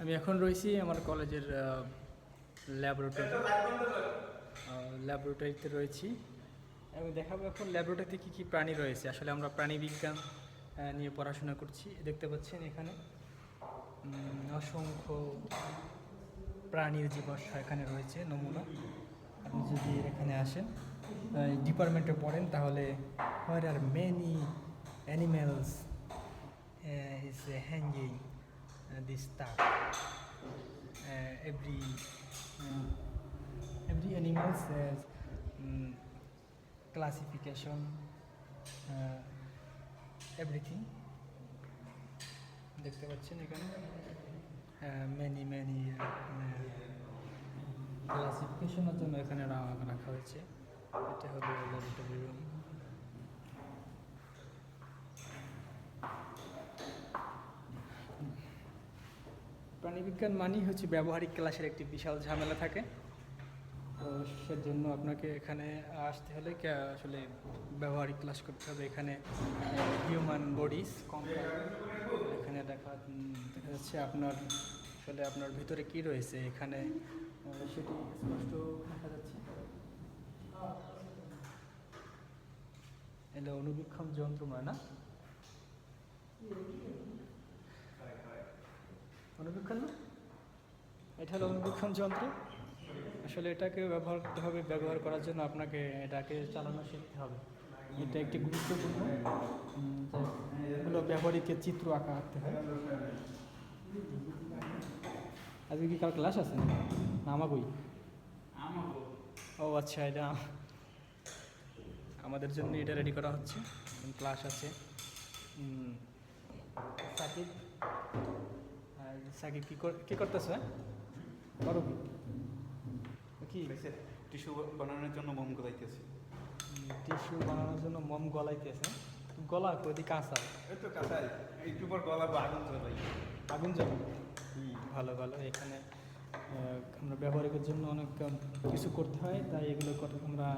আমি এখন রয়েছি আমার কলেজের ল্যাবরেটরি ল্যাবরেটরিতে রয়েছি। আমি দেখাবো এখন ল্যাবরেটরিতে কী কী প্রাণী রয়েছে। আসলে আমরা প্রাণী বিজ্ঞান নিয়ে পড়াশোনা করছি। দেখতে পাচ্ছেন এখানে অসংখ্য প্রাণীর জীবাশ্ম এখানে রয়েছে, নমুনা। আপনি যদি এখানে আসেন ডিপার্টমেন্টে পড়েন, তাহলে where are many animals is hanging this stuff uh, every um, every animals has um, classification uh, everything দেখতে পাচ্ছেন এখানে মেনি মেনি ক্লাসিফিকেশনের জন্য এখানে রাখা হয়েছে এটা হলো ল্যাবরেটরি রুম প্রাণীবিজ্ঞান মানেই হচ্ছে ব্যবহারিক ক্লাসের একটি বিশাল ঝামেলা থাকে। তো সেজন্য আপনাকে এখানে আসতে হলে আসলে ব্যবহারিক ক্লাস করতে হবে এখানে হিউম্যান বডিজ এখানে দেখা দেখা যাচ্ছে আপনার, আসলে আপনার ভিতরে কি রয়েছে এখানে সেটি স্পষ্ট দেখা যাচ্ছে। এটা অনুবীক্ষণ যন্ত্র নয় না অনুবীক্ষণ না? এটা হলো অনুবীক্ষণ যন্ত্র। আসলে এটাকে ব্যবহার করতে হবে ব্যবহার করার জন্য আপনাকে এটাকে চালানো শিখতে হবে। এটা একটি গুরুত্বপূর্ণ এগুলো ব্যবহারিকের চিত্র আঁকা আঁকতে হয়। আজকে কি কার ক্লাস আছে? না ও আচ্ছা এটা আমাদের জন্য এটা রেডি করা হচ্ছে। ক্লাস আছে। সাকিব। সাকিব কি কি করতেছ? করো কি? কি টিস্যু বানানোর জন্য মোম গলাইতেছি। টিস্যু বানানোর জন্য মোম গলাইতেছে। গলা কদি কাঁচা এই তো কাঁচাই। একটু পর গলাবো আগুন চলাই আগুন জ্বলে? ভালো ভালো। এখানে আমরা ব্যবহারিকের জন্য অনেক কিছু করতে হয়। তাই এগুলো আমরা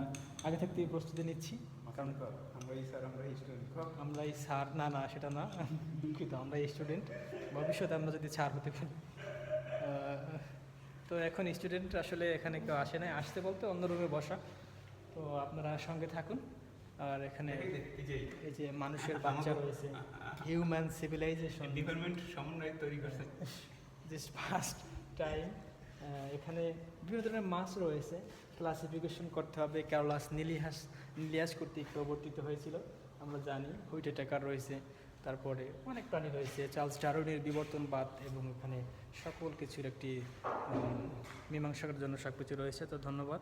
আগে থাকতেই প্রস্তুতি নিচ্ছি। কারণ আমরা এই স্যার আমরা স্টুডেন্ট আমরা এই স্যার না না সেটা না। দুঃখিত আমরা স্টুডেন্ট ভবিষ্যতে আমরা যদি স্যার হতে পারি। তো এখন স্টুডেন্ট আসলে এখানে কেউ আসে না আসতে বলতে অন্য রুমে বসা। তো আপনারা সঙ্গে থাকুন। আর এখানে এই যে এই যে মানুষের বাচ্চা রয়েছে। হিউম্যান সিভিলাইজেশন ডিপার্টমেন্ট সমন্বয় তৈরি করছে। দিস ফার্স্ট টাইম এখানে বিভিন্ন ধরনের মাছ রয়েছে। ক্লাসিফিকেশন করতে হবে। ক্যারোলাস নীলিহাস নীলিহাস কর্তৃক প্রবর্তিত হয়েছিল, আমরা জানি। হুইটে টাকার রয়েছে। তারপরে অনেক প্রাণী রয়েছে। চার্লস ডারুনের বিবর্তনবাদ এবং এখানে সকল কিছুর একটি মীমাংসার জন্য সব কিছু রয়েছে। তো ধন্যবাদ।